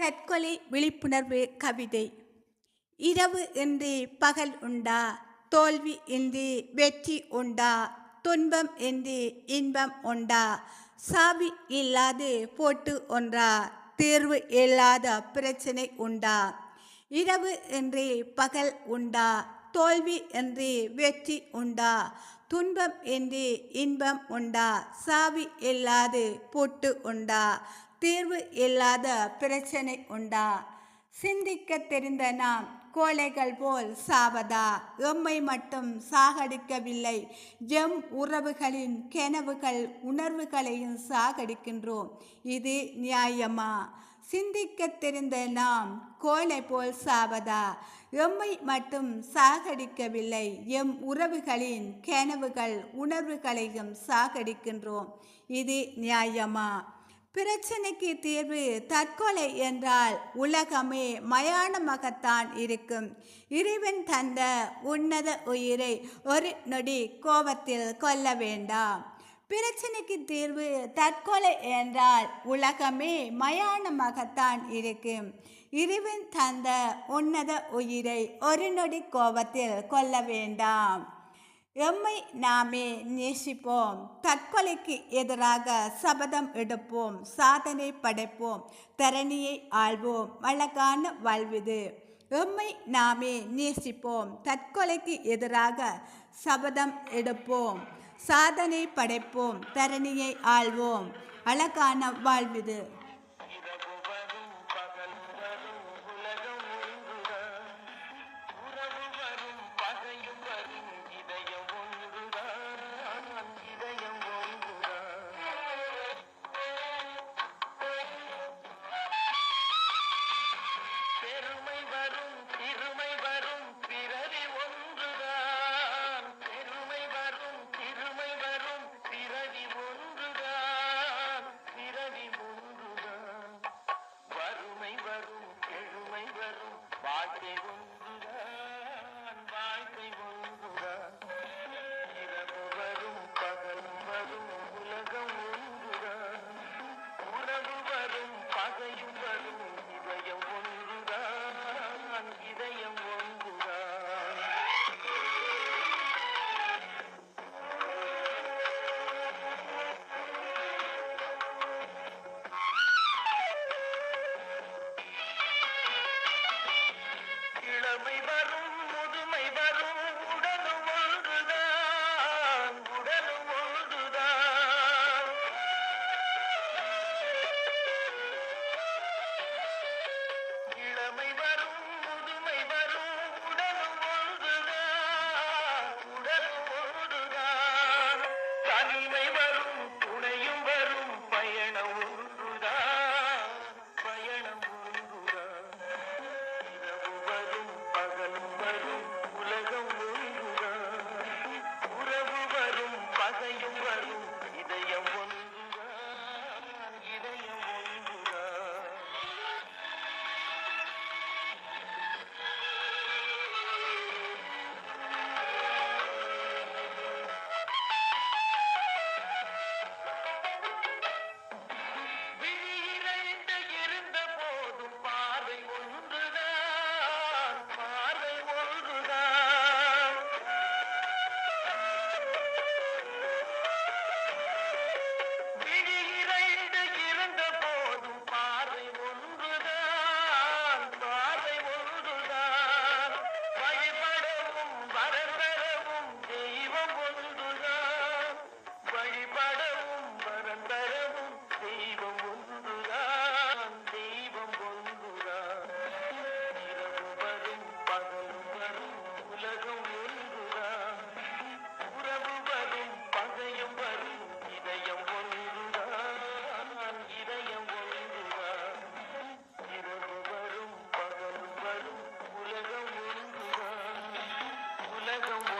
தற்கொலை விழிப்புணர்வு கவிதை. இரவு இன்றி பகல் உண்டா? தோல்வி இன்றி வெற்றி உண்டா? துன்பம் இன்றி இன்பம் உண்டா? சாவி இல்லாது போட்டு ஒன்றா? தீர்வு இல்லாத பிரச்சனை உண்டா? இரவு இன்றி பகல் உண்டா? தோல்வி என்று வெற்றி உண்டா? துன்பம் என்று இன்பம் உண்டா? சாவி இல்லாது போட்டு உண்டா? தீர்வு இல்லாத பிரச்சனை உண்டா? சிந்திக்க தெரிந்த நாம் கோழைகள் போல் சாவதா? எம்மை மட்டும் சாகடிக்கவில்லை. எம் உறவுகளின் கெனவுகள் உணர்வுகளையும் சாகடிக்கின்றோம். இது நியாயமா? சிந்திக்க தெரிந்த நாம் கோழை போல் சாவதா? எம்மை மட்டும் சாகடிக்கவில்லை. எம் உறவுகளின் கெனவுகள் உணர்வுகளையும் சாகடிக்கின்றோம். இது நியாயமா? பிரச்சனைக்கு தீர்வு தற்கொலை என்றால் உலகமே மயானமாகத்தான் இருக்கும். இறைவன் தந்த உன்னத உயிரை ஒரு நொடி கோபத்தில் கொல்ல வேண்டாம். பிரச்சனைக்கு தீர்வு தற்கொலை என்றால் உலகமே மயானமாகத்தான் இருக்கும். இறைவன் தந்த உன்னத உயிரை ஒரு நொடி கோபத்தில் கொல்ல வேண்டாம். எம்மை நாமே நேசிப்போம். தற்கொலைக்கு எதிராக சபதம் எடுப்போம். சாதனை படைப்போம். தரணியை ஆள்வோம். அழகான வாழ்விது. எம்மை நாமே நேசிப்போம். தற்கொலைக்கு எதிராக சபதம் எடுப்போம். சாதனை படைப்போம். தரணியை ஆள்வோம். அழகான வாழ்விது. don't